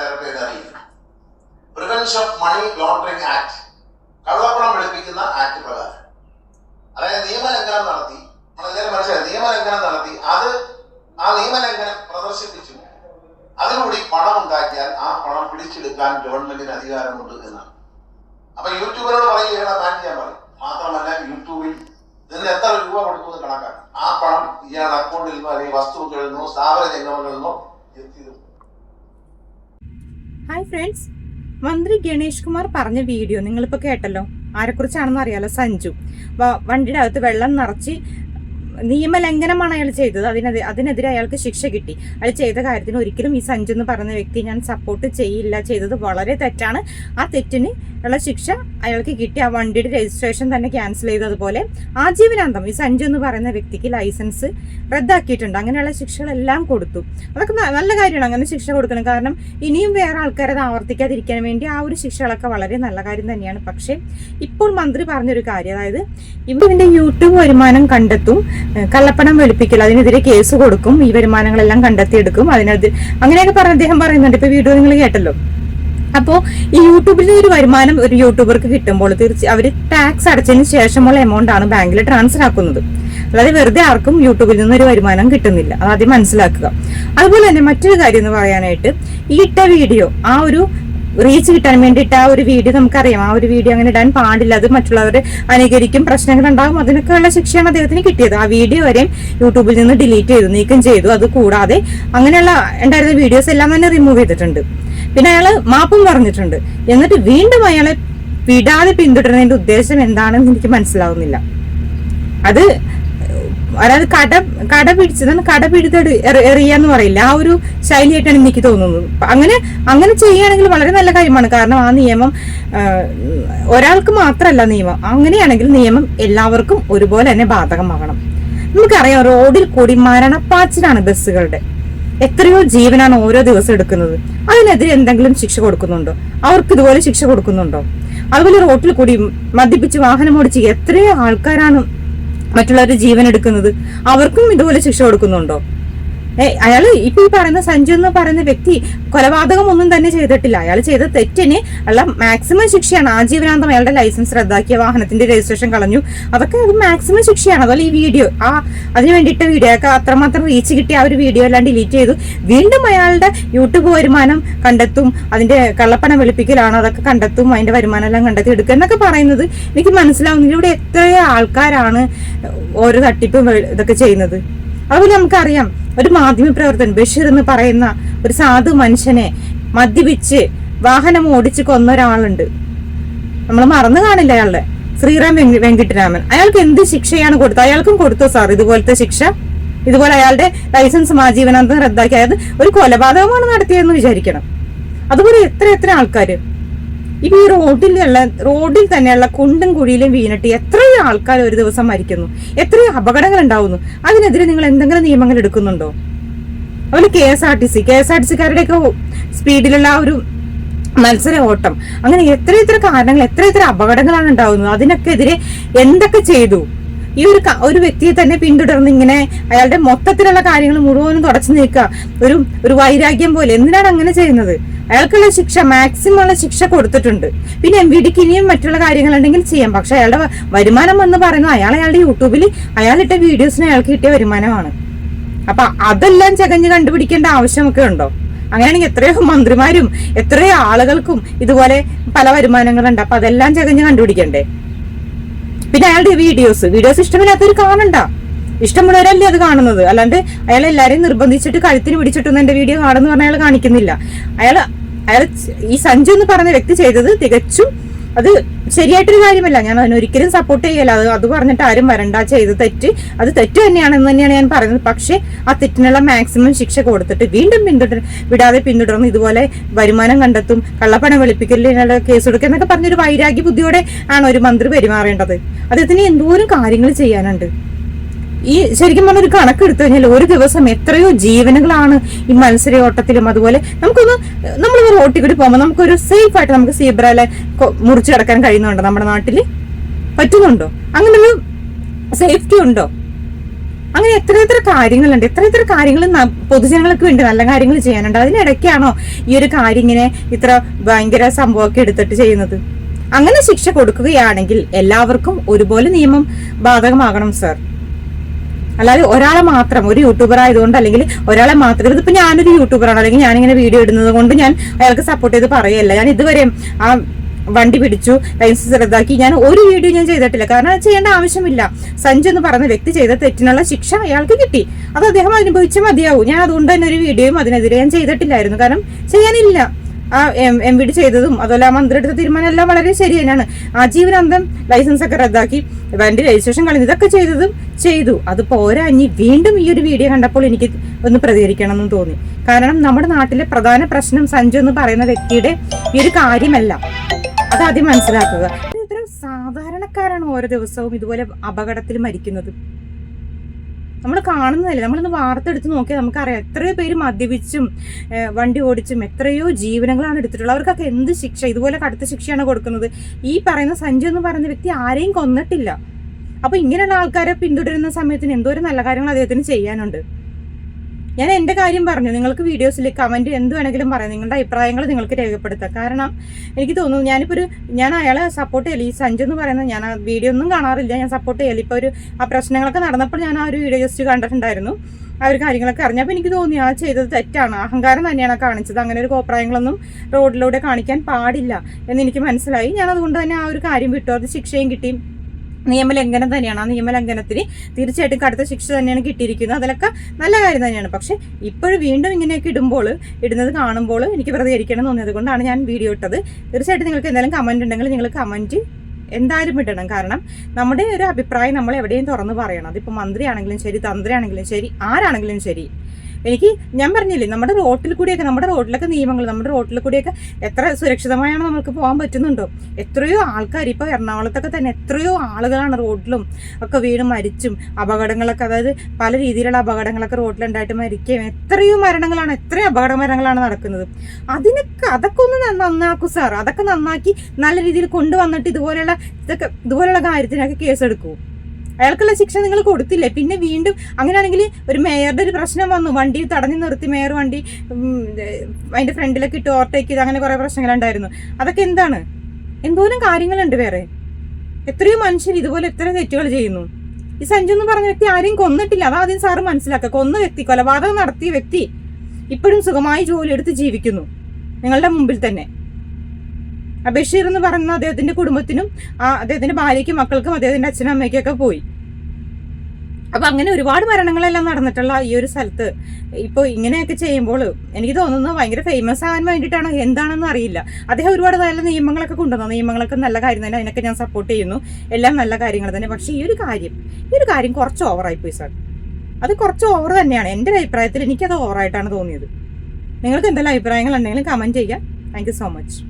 Enforcement directorate prevention of money laundering act കള്ളപ്പണം വെളുപ്പിക്കുന്ന act പ്രകാരം. അതായത് നിയമലംഘനം നടത്തി നമ്മളെല്ലാവരും മനസ്സിലായി നിയമലംഘനം നടത്തി അത് ആ നിയമലംഘനം പ്രദർശിപ്പിച്ചു. അതിലൂടെ പണം ഉണ്ടാക്കിയാൽ ആ പണം പിടിച്ചെടുക്കാൻ ഗവൺമെന്റിന് അധികാരമുണ്ട് എന്നാണ്. അപ്പൊ യൂട്യൂബറോട് പറയുകയാണ് ബാൻ ചെയ്യാൻ പറയും മാത്രമല്ല യൂട്യൂബിൽ ഇതിന് എത്ര രൂപ കൊടുക്കുമെന്ന് എന്ന് ആ പണം ഇയാളുടെ അക്കൗണ്ടിൽ നിന്നോ അല്ലെങ്കിൽ വസ്തുക്കളിൽ നിന്നോ സ്ഥാപന ജംഗമങ്ങളിൽ നിന്നോ എത്തിയത് ഹായ് ഫ്രണ്ട്സ് മന്ത്രി ഗണേഷ് കുമാർ പറഞ്ഞ വീഡിയോ നിങ്ങളിപ്പോൾ കേട്ടല്ലോ. ആരെക്കുറിച്ചാണെന്ന് അറിയാലോ? സഞ്ജു. വണ്ടിയുടെ അകത്ത് വെള്ളം നിറച്ച് നിയമലംഘനമാണ് അയാൾ ചെയ്തത്. അതിനെതിരെ അതിനെതിരെ അയാൾക്ക് ശിക്ഷ കിട്ടി. അയാൾ ചെയ്ത കാര്യത്തിന് ഒരിക്കലും ഈ സഞ്ജു എന്ന് പറയുന്ന വ്യക്തി ഞാൻ സപ്പോർട്ട് ചെയ്യില്ല. ചെയ്തത് വളരെ തെറ്റാണ്. ആ തെറ്റിന് ഉള്ള ശിക്ഷ അയാൾക്ക് കിട്ടി. ആ വണ്ടിയുടെ രജിസ്ട്രേഷൻ തന്നെ ക്യാൻസൽ ചെയ്തതുപോലെ ആജീവനാന്തം. ഈ സഞ്ജു എന്ന് പറയുന്ന വ്യക്തിക്ക് ലൈസൻസ് റദ്ദാക്കിയിട്ടുണ്ട്. അങ്ങനെയുള്ള ശിക്ഷകളെല്ലാം കൊടുത്തു. അതൊക്കെ നല്ല കാര്യമാണ്. അങ്ങനെ ശിക്ഷ കൊടുക്കണം. കാരണം ഇനിയും വേറെ ആൾക്കാരെ അത് ആവർത്തിക്കാതിരിക്കാൻ വേണ്ടി ആ ഒരു ശിക്ഷകളൊക്കെ വളരെ നല്ല കാര്യം തന്നെയാണ്. പക്ഷേ ഇപ്പോൾ മന്ത്രി പറഞ്ഞൊരു കാര്യം. അതായത് ഇവന്റെ യൂട്യൂബ് വരുമാനം കണ്ടെത്തും. കള്ളപ്പണം വെളുപ്പിക്കൽ അതിനെതിരെ കേസ് കൊടുക്കും ഈ വരുമാനങ്ങളെല്ലാം കണ്ടെത്തിയെടുക്കും അതിനെതിരെ അങ്ങനെയൊക്കെ പറഞ്ഞ അദ്ദേഹം പറയുന്നുണ്ട്. ഇപ്പൊ വീഡിയോ നിങ്ങൾ കേട്ടല്ലോ. അപ്പോ ഈ യൂട്യൂബിൽ ഒരു വരുമാനം ഒരു യൂട്യൂബർക്ക് കിട്ടുമ്പോൾ തീർച്ച അവർ ടാക്സ് അടച്ചതിന് ശേഷമുള്ള എമൗണ്ട് ആണ് ബാങ്കിൽ ട്രാൻസ്ഫർ ആക്കുന്നത്. അല്ലാതെ വെറുതെ ആർക്കും യൂട്യൂബിൽ നിന്ന് ഒരു വരുമാനം കിട്ടുന്നില്ല. ആദ്യം മനസ്സിലാക്കുക. അതുപോലെ തന്നെ മറ്റൊരു കാര്യം എന്ന് പറയാനായിട്ട് ഈ ഇട്ട വീഡിയോ ആ ഒരു റീച്ച് കിട്ടാൻ വേണ്ടിയിട്ട് ആ ഒരു വീഡിയോ നമുക്കറിയാം. ആ ഒരു വീഡിയോ അങ്ങനെ ഇടാൻ പാടില്ല. അത് മറ്റുള്ളവർ അനുകരിക്കും പ്രശ്നങ്ങൾ ഉണ്ടാകും. അതിനൊക്കെയുള്ള ശിക്ഷയാണ് അദ്ദേഹത്തിന് കിട്ടിയത്. ആ വീഡിയോ വരെയും യൂട്യൂബിൽ നിന്ന് ഡിലീറ്റ് ചെയ്തു നീക്കം ചെയ്തു. അത് കൂടാതെ അങ്ങനെയുള്ള ഉണ്ടായിരുന്ന വീഡിയോസ് എല്ലാം തന്നെ റിമൂവ് ചെയ്തിട്ടുണ്ട്. പിന്നെ അയാൾ മാപ്പും പറഞ്ഞിട്ടുണ്ട്. എന്നിട്ട് വീണ്ടും അയാളെ വിടാതെ പിന്തുടരുന്നതിന്റെ ഉദ്ദേശം എന്താണെന്ന് എനിക്ക് മനസ്സിലാവുന്നില്ല. അത് അതായത് കട കട പിടിച്ചതാണ് കട പിടിത്തെടു എറിയാന്ന് പറയില്ല. ആ ഒരു ശൈലിയായിട്ടാണ് എനിക്ക് തോന്നുന്നത്. അങ്ങനെ അങ്ങനെ ചെയ്യുകയാണെങ്കിൽ വളരെ നല്ല കാര്യമാണ്. കാരണം ആ നിയമം ഒരാൾക്ക് മാത്രമല്ല നിയമം. അങ്ങനെയാണെങ്കിൽ നിയമം എല്ലാവർക്കും ഒരുപോലെ തന്നെ ബാധകമാകണം. നമുക്കറിയാം റോഡിൽ കൂടി മരണപ്പാച്ചിലാണ് ബസ്സുകളുടെ. എത്രയോ ജീവനാണ് ഓരോ ദിവസം എടുക്കുന്നത്. അതിനെതിരെ എന്തെങ്കിലും ശിക്ഷ കൊടുക്കുന്നുണ്ടോ? അവർക്ക് ഇതുപോലെ ശിക്ഷ കൊടുക്കുന്നുണ്ടോ? അതുപോലെ റോട്ടിൽ കൂടി മദ്യപിച്ച് വാഹനം ഓടിച്ച് എത്രയോ ആൾക്കാരാണ് മറ്റുള്ളവരുടെ ജീവൻ എടുക്കുന്നത് അവർക്കും ഇതുപോലെ ശിക്ഷ കൊടുക്കുന്നുണ്ടോ? ഏ അയാൾ ഇപ്പൊ ഈ പറയുന്ന സഞ്ജു എന്ന് പറയുന്ന വ്യക്തി കൊലപാതകം ഒന്നും തന്നെ ചെയ്തിട്ടില്ല. അയാൾ ചെയ്ത തെറ്റിന് ഉള്ള മാക്സിമം ശിക്ഷയാണ്. ആജീവനാന്തം അയാളുടെ ലൈസൻസ് റദ്ദാക്കിയ വാഹനത്തിന്റെ രജിസ്ട്രേഷൻ കളഞ്ഞു. അതൊക്കെ അത് മാക്സിമം ശിക്ഷയാണ്. അതുപോലെ ഈ വീഡിയോ ആ അതിന് വേണ്ടിയിട്ട് വീഡിയോ ഒക്കെ അത്രമാത്രം റീച്ച് കിട്ടി ആ ഒരു വീഡിയോ എല്ലാം ഡിലീറ്റ് ചെയ്തു. വീണ്ടും അയാളുടെ യൂട്യൂബ് വരുമാനം കണ്ടെത്തും. അതിന്റെ കള്ളപ്പണം വെളുപ്പിക്കലാണ് അതൊക്കെ കണ്ടെത്തും. അതിന്റെ വരുമാനം എല്ലാം കണ്ടെത്തി എടുക്കുക എന്നൊക്കെ പറയുന്നത് എനിക്ക് മനസ്സിലാവുന്നില്ല ഇവിടെ എത്ര ആൾക്കാരാണ് ഓരോ തട്ടിപ്പും ഇതൊക്കെ ചെയ്യുന്നത്. അതുപോലെ നമുക്കറിയാം. ഒരു മാധ്യമ പ്രവർത്തകൻ ബഷീർ എന്ന് പറയുന്ന ഒരു സാധു മനുഷ്യനെ മദ്യപിച്ച് വാഹനം ഓടിച്ച് കൊന്ന ഒരാളുണ്ട്. നമ്മൾ മറന്നു കാണില്ല അയാളുടെ ശ്രീറാം വെങ്കി- വെങ്കിട്ടരാമൻ. അയാൾക്ക് എന്ത് ശിക്ഷയാണ് കൊടുത്തത്? അയാൾക്കും കൊടുത്തു സാർ ഇതുപോലത്തെ ശിക്ഷ? ഇതുപോലെ അയാളുടെ ലൈസൻസ് ആജീവനാന്തം റദ്ദാക്കി അതായത് ഒരു കൊലപാതകമാണ് നടത്തിയതെന്ന് വിചാരിക്കണം. അതുപോലെ എത്ര എത്ര ആൾക്കാര് ഇപ്പൊ ഈ റോഡിലുള്ള റോഡിൽ തന്നെയുള്ള കുണ്ടും കുഴിയിലും വീണിട്ട് എത്രയോ ആൾക്കാർ ഒരു ദിവസം മരിക്കുന്നു. എത്രയോ അപകടങ്ങൾ ഉണ്ടാവുന്നു അതിനെതിരെ നിങ്ങൾ എന്തെങ്കിലും നിയമങ്ങൾ എടുക്കുന്നുണ്ടോ? അതുപോലെ K S R T C K S R T സിക്കാരുടെയൊക്കെ സ്പീഡിലുള്ള ആ ഒരു മത്സര ഓട്ടം അങ്ങനെ എത്ര എത്ര കാരണങ്ങൾ എത്ര എത്ര അപകടങ്ങളാണ് ഉണ്ടാവുന്നത്? അതിനൊക്കെ എതിരെ എന്തൊക്കെ ചെയ്തു? ഈ ഒരു ഒരു വ്യക്തിയെ തന്നെ പിന്തുടർന്ന് ഇങ്ങനെ അയാളുടെ മൊത്തത്തിലുള്ള കാര്യങ്ങൾ മുഴുവനും തുടച്ചു നീക്കുക. ഒരു ഒരു വൈരാഗ്യം പോലെ. എന്തിനാണ് അങ്ങനെ ചെയ്യുന്നത്? അയാൾക്കുള്ള ശിക്ഷ മാക്സിമം ഉള്ള ശിക്ഷ കൊടുത്തിട്ടുണ്ട്. പിന്നെ എം വി ഡിക്ക് ഇനിയും മറ്റുള്ള കാര്യങ്ങളുണ്ടെങ്കിൽ ചെയ്യാം. പക്ഷെ അയാളുടെ വരുമാനം എന്ന് പറയുന്നത് അയാൾ അയാളുടെ യൂട്യൂബിൽ അയാളിട്ട വീഡിയോസിന് അയാൾക്ക് കിട്ടിയ വരുമാനമാണ്. അപ്പൊ അതെല്ലാം ചകഞ്ഞ് കണ്ടുപിടിക്കേണ്ട ആവശ്യമൊക്കെ ഉണ്ടോ? അങ്ങനെയാണെങ്കിൽ എത്രയോ മന്ത്രിമാരും എത്രയോ ആളുകൾക്കും ഇതുപോലെ പല വരുമാനങ്ങളുണ്ട്. അപ്പൊ അതെല്ലാം ചകഞ്ഞ് കണ്ടുപിടിക്കണ്ടേ? പിന്നെ അയാളുടെ വീഡിയോസ് വീഡിയോസ് ഇഷ്ടമില്ലാത്തവർ കാണണ്ട. ഇഷ്ടമുള്ളവരല്ലേ അത് കാണുന്നത്. അല്ലാണ്ട് അയാൾ എല്ലാരെയും നിർബന്ധിച്ചിട്ട് കഴുത്തിന് പിടിച്ചിട്ടൊന്നും എന്റെ വീഡിയോ കാണുന്നു പറഞ്ഞ അയാൾ കാണിക്കുന്നില്ല. അയാൾ അയാൾ ഈ സഞ്ജു എന്ന് പറഞ്ഞ വ്യക്തി ചെയ്തത് തികച്ചും അത് ശരിയായിട്ടൊരു കാര്യമല്ല. ഞാൻ അതിന് ഒരിക്കലും സപ്പോർട്ട് ചെയ്യല്ല. അത് അത് പറഞ്ഞിട്ട് ആരും വരണ്ട. ചെയ്ത് തെറ്റ് അത് തെറ്റ് തന്നെയാണെന്ന് തന്നെയാണ് ഞാൻ പറയുന്നത്. പക്ഷേ ആ തെറ്റിനുള്ള മാക്സിമം ശിക്ഷ കൊടുത്തിട്ട് വീണ്ടും പിന്തുടർ വിടാതെ പിന്തുടർന്ന് ഇതുപോലെ വരുമാനം കണ്ടെത്തും കള്ളപ്പണം വെളുപ്പിക്കലിനുള്ള കേസ് കൊടുക്കുക എന്നൊക്കെ പറഞ്ഞൊരു വൈരാഗ്യ ബുദ്ധിയോടെ ആണ് ഒരു മന്ത്രി പെരുമാറേണ്ടത്. അദ്ദേഹത്തിന് എന്തോരം കാര്യങ്ങൾ ചെയ്യാനുണ്ട്. ഈ ശരിക്കും പറഞ്ഞ ഒരു കണക്കെടുത്തു കഴിഞ്ഞാൽ ഒരു ദിവസം എത്രയോ ജീവനുകളാണ് ഈ മത്സരയോട്ടത്തിലും അതുപോലെ നമുക്കൊന്ന് നമ്മൾ ഒരു റോട്ടിൽ കൂടി പോകുമ്പോൾ നമുക്കൊരു സേഫ് ആയിട്ട് നമുക്ക് സീബ്രയിലെ മുറിച്ചു കിടക്കാൻ കഴിയുന്നുണ്ടോ നമ്മുടെ നാട്ടിൽ പറ്റുന്നുണ്ടോ? അങ്ങനെ ഒരു സേഫ്റ്റി ഉണ്ടോ? അങ്ങനെ എത്ര എത്ര കാര്യങ്ങളുണ്ട് എത്ര എത്ര കാര്യങ്ങൾ പൊതുജനങ്ങൾക്ക് വേണ്ടി നല്ല കാര്യങ്ങൾ ചെയ്യാനുണ്ട്. അതിനിടയ്ക്കാണോ ഈ ഒരു കാര്യം ഇങ്ങനെ ഇത്ര ഭയങ്കര സംഭവമൊക്കെ എടുത്തിട്ട് ചെയ്യുന്നത്? അങ്ങനെ ശിക്ഷ കൊടുക്കുകയാണെങ്കിൽ എല്ലാവർക്കും ഒരുപോലെ നിയമം ബാധകമാകണം സർ അല്ലാതെ ഒരാളെ മാത്രം ഒരു യൂട്യൂബർ ആയതുകൊണ്ട് അല്ലെങ്കിൽ ഒരാളെ മാത്രം ഇതിപ്പോ ഞാനൊരു യൂട്യൂബറാണ് അല്ലെങ്കിൽ ഞാനിങ്ങനെ വീഡിയോ ഇടുന്നത് കൊണ്ട് ഞാൻ അയാൾക്ക് സപ്പോർട്ട് ചെയ്ത് പറയല്ല. ഞാൻ ഇതുവരെയും ആ വണ്ടി പിടിച്ചു ലൈസൻസ് റദ്ദാക്കി ഞാൻ ഒരു വീഡിയോ ഞാൻ ചെയ്തിട്ടില്ല. കാരണം ചെയ്യേണ്ട ആവശ്യമില്ല. സഞ്ജു എന്ന് പറഞ്ഞ വ്യക്തി ചെയ്ത തെറ്റിനുള്ള ശിക്ഷ അയാൾക്ക് കിട്ടി. അത് അദ്ദേഹം അനുഭവിച്ച് മതിയാവും. ഞാൻ അതുകൊണ്ട് തന്നെ ഒരു വീഡിയോയും അതിനെതിരെ ഞാൻ ചെയ്തിട്ടില്ലായിരുന്നു. കാരണം ചെയ്യാനില്ല. ആ എം വി ഡി ചെയ്തതും അതുപോലെ ആ മന്ത്രി എടുത്ത തീരുമാനം എല്ലാം വളരെ ശരി തന്നെയാണ്. ആജീവനാന്തം ലൈസൻസ് ഒക്കെ റദ്ദാക്കി. വണ്ടി രജിസ്ട്രേഷൻ കളഞ്ഞു ഇതൊക്കെ ചെയ്തതും ചെയ്തു. അത് പോരാ. ഇനി വീണ്ടും ഈ ഒരു വീഡിയോ കണ്ടപ്പോൾ എനിക്ക് ഒന്ന് പ്രതികരിക്കണം എന്ന് തോന്നി. കാരണം നമ്മുടെ നാട്ടിലെ പ്രധാന പ്രശ്നം സഞ്ജു എന്ന് പറയുന്ന വ്യക്തിയുടെ ഈ ഒരു കാര്യമല്ല. അത് ആദ്യം മനസ്സിലാക്കുക. ഇത്ര സാധാരണക്കാരാണ് ഓരോ ദിവസവും ഇതുപോലെ അപകടത്തിൽ മരിക്കുന്നത്. നമ്മൾ കാണുന്നതല്ലേ? നമ്മളൊന്ന് വാർത്തെടുത്ത് നോക്കിയാൽ നമുക്കറിയാം എത്രയോ പേര് മദ്യപിച്ചും വണ്ടി ഓടിച്ചും എത്രയോ ജീവനങ്ങളാണ് എടുത്തിട്ടുള്ളത്. അവർക്കൊക്കെ എന്ത് ശിക്ഷ? ഇതുപോലെ കടുത്ത ശിക്ഷയാണ് കൊടുക്കുന്നത്. ഈ പറയുന്ന സഞ്ജു എന്ന് പറയുന്ന വ്യക്തി ആരെയും കൊന്നിട്ടില്ല. അപ്പൊ ഇങ്ങനെയുള്ള ആൾക്കാരെ പിന്തുടരുന്ന സമയത്തിന് എന്തോരം നല്ല കാര്യങ്ങൾ അദ്ദേഹത്തിന് ചെയ്യാനുണ്ട്. ഞാൻ എന്റെ കാര്യം പറഞ്ഞു. നിങ്ങൾക്ക് വീഡിയോസിൽ കമന്റ് എന്ത് വേണമെങ്കിലും പറയാം. നിങ്ങളുടെ അഭിപ്രായങ്ങൾ നിങ്ങൾക്ക് രേഖപ്പെടുത്താം. കാരണം എനിക്ക് തോന്നുന്നു ഞാനിപ്പോൾ ഒരു ഞാൻ അയാളെ സപ്പോർട്ട് ചെയ്യല. ഈ സഞ്ജു എന്ന് പറയുന്നത് ഞാൻ ആ വീഡിയോ ഒന്നും കാണാറില്ല. ഞാൻ സപ്പോർട്ട് ചെയ്യല. ഇപ്പോൾ ഒരു ആ പ്രശ്നങ്ങളൊക്കെ നടന്നപ്പോൾ ഞാൻ ആ ഒരു വീഡിയോ ജസ്റ്റ് കണ്ടിട്ടുണ്ടായിരുന്നു. ആ ഒരു കാര്യങ്ങളൊക്കെ അറിഞ്ഞപ്പോൾ എനിക്ക് തോന്നി ആ ചെയ്തത് തെറ്റാണ്. അഹങ്കാരം തന്നെയാണ് കാണിച്ചത്. അങ്ങനെ ഒരു കോപ്രായങ്ങളൊന്നും റോഡിലൂടെ കാണിക്കാൻ പാടില്ല എന്ന് എനിക്ക് മനസ്സിലായി. ഞാൻ അതുകൊണ്ട് തന്നെ ആ ഒരു കാര്യം വിട്ടു. അത് ശിക്ഷയും കിട്ടി. നിയമലംഘനം തന്നെയാണ്. ആ നിയമലംഘനത്തിന് തീർച്ചയായിട്ടും കടുത്ത ശിക്ഷ തന്നെയാണ് കിട്ടിയിരിക്കുന്നത്. അതിലൊക്കെ നല്ല കാര്യം തന്നെയാണ്. പക്ഷെ ഇപ്പോഴും വീണ്ടും ഇങ്ങനെയൊക്കെ ഇടുമ്പോൾ ഇടുന്നത് കാണുമ്പോൾ എനിക്ക് പ്രതികരിക്കണം എന്ന് തോന്നിയത് കൊണ്ടാണ് ഞാൻ വീഡിയോ ഇട്ടത്. തീർച്ചയായിട്ടും നിങ്ങൾക്ക് എന്തെങ്കിലും കമന്റ് ഉണ്ടെങ്കിൽ നിങ്ങൾ കമന്റ് എന്തായാലും ഇടണം. കാരണം നമ്മുടെ ഒരു അഭിപ്രായം നമ്മൾ എവിടെയും തുറന്ന് പറയണം. അതിപ്പോൾ മന്ത്രിയാണെങ്കിലും ശരി തന്ത്രിയാണെങ്കിലും ശരി ആരാണെങ്കിലും ശരി. എനിക്ക് ഞാൻ പറഞ്ഞില്ലേ നമ്മുടെ റോട്ടിൽ കൂടിയൊക്കെ നമ്മുടെ റോഡിലൊക്കെ നിയമങ്ങൾ നമ്മുടെ റോട്ടിൽ കൂടിയൊക്കെ എത്ര സുരക്ഷിതമായാണ് നമുക്ക് പോകാൻ പറ്റുന്നുണ്ടോ? എത്രയോ ആൾക്കാർ ഇപ്പോൾ എറണാകുളത്തൊക്കെ തന്നെ എത്രയോ ആളുകളാണ് റോഡിലും ഒക്കെ വീണ് മരിച്ചും അപകടങ്ങളൊക്കെ അതായത് പല രീതിയിലുള്ള അപകടങ്ങളൊക്കെ റോഡിലുണ്ടായിട്ട് മരിക്കുകയും എത്രയോ മരണങ്ങളാണ് എത്രയോ അപകട മരണങ്ങളാണ് നടക്കുന്നത്. അതിനൊക്കെ അതൊക്കെ ഒന്ന് നന്നാക്കും സാർ. അതൊക്കെ നന്നാക്കി നല്ല രീതിയിൽ കൊണ്ടുവന്നിട്ട് ഇതുപോലെയുള്ള ഇതൊക്കെ ഇതുപോലെയുള്ള കാര്യത്തിനൊക്കെ കേസെടുക്കൂ. അയാൾക്കുള്ള ശിക്ഷ നിങ്ങൾ കൊടുത്തില്ലേ? പിന്നെ വീണ്ടും അങ്ങനെയാണെങ്കിൽ ഒരു മേയറുടെ ഒരു പ്രശ്നം വന്നു. വണ്ടി തടഞ്ഞു നിർത്തി മേയർ വണ്ടി അതിന്റെ ഫ്രണ്ടിലൊക്കെ ഇട്ട് ഓവർടേക്ക് ചെയ്ത് അങ്ങനെ കുറെ പ്രശ്നങ്ങളുണ്ടായിരുന്നു. അതൊക്കെ എന്താണ്? എന്തോരം കാര്യങ്ങളുണ്ട് വേറെ? എത്രയോ മനുഷ്യർ ഇതുപോലെ എത്ര തെറ്റുകൾ ചെയ്യുന്നു. ഈ സഞ്ജു എന്ന് പറഞ്ഞ വ്യക്തി ആരെയും കൊന്നിട്ടില്ല. അതാദ്യം സാറ് മനസ്സിലാക്കുക. കൊന്ന വ്യക്തി കൊലപാതകം നടത്തിയ വ്യക്തി ഇപ്പോഴും സുഖമായി ജോലി എടുത്ത് ജീവിക്കുന്നു. നിങ്ങളുടെ മുമ്പിൽ തന്നെ. ബഷീർ എന്ന് പറയുന്ന അദ്ദേഹത്തിന്റെ കുടുംബത്തിനും അദ്ദേഹത്തിന്റെ ഭാര്യയ്ക്കും മക്കൾക്കും അദ്ദേഹത്തിന്റെ അച്ഛനും അമ്മയ്ക്കൊക്കെ പോയി. അപ്പൊ അങ്ങനെ ഒരുപാട് മരണങ്ങളെല്ലാം നടന്നിട്ടുള്ള ഈ ഒരു സ്ഥലത്ത് ഇപ്പോൾ ഇങ്ങനെയൊക്കെ ചെയ്യുമ്പോൾ എനിക്ക് തോന്നുന്നു ഭയങ്കര ഫേമസ് ആകാൻ വേണ്ടിയിട്ടാണോ. എന്താണെന്ന് അറിയില്ല. അദ്ദേഹം ഒരുപാട് നല്ല നിയമങ്ങളൊക്കെ കൊണ്ടുവന്നു. നിയമങ്ങളൊക്കെ നല്ല കാര്യം തന്നെ അതിനൊക്കെ ഞാൻ സപ്പോർട്ട് ചെയ്യുന്നു. എല്ലാം നല്ല കാര്യങ്ങൾ തന്നെ. പക്ഷേ ഈ ഒരു കാര്യം ഈ ഒരു കാര്യം കുറച്ച് ഓവറായി പോയി സാർ അത് കുറച്ച് ഓവർ തന്നെയാണ്. എന്റെ അഭിപ്രായത്തിൽ എനിക്കത് ഓവറായിട്ടാണ് തോന്നിയത്. നിങ്ങൾക്ക് എന്തെല്ലാം അഭിപ്രായങ്ങൾ ഉണ്ടെങ്കിലും കമന്റ് ചെയ്യുക താങ്ക് സോ മച്ച്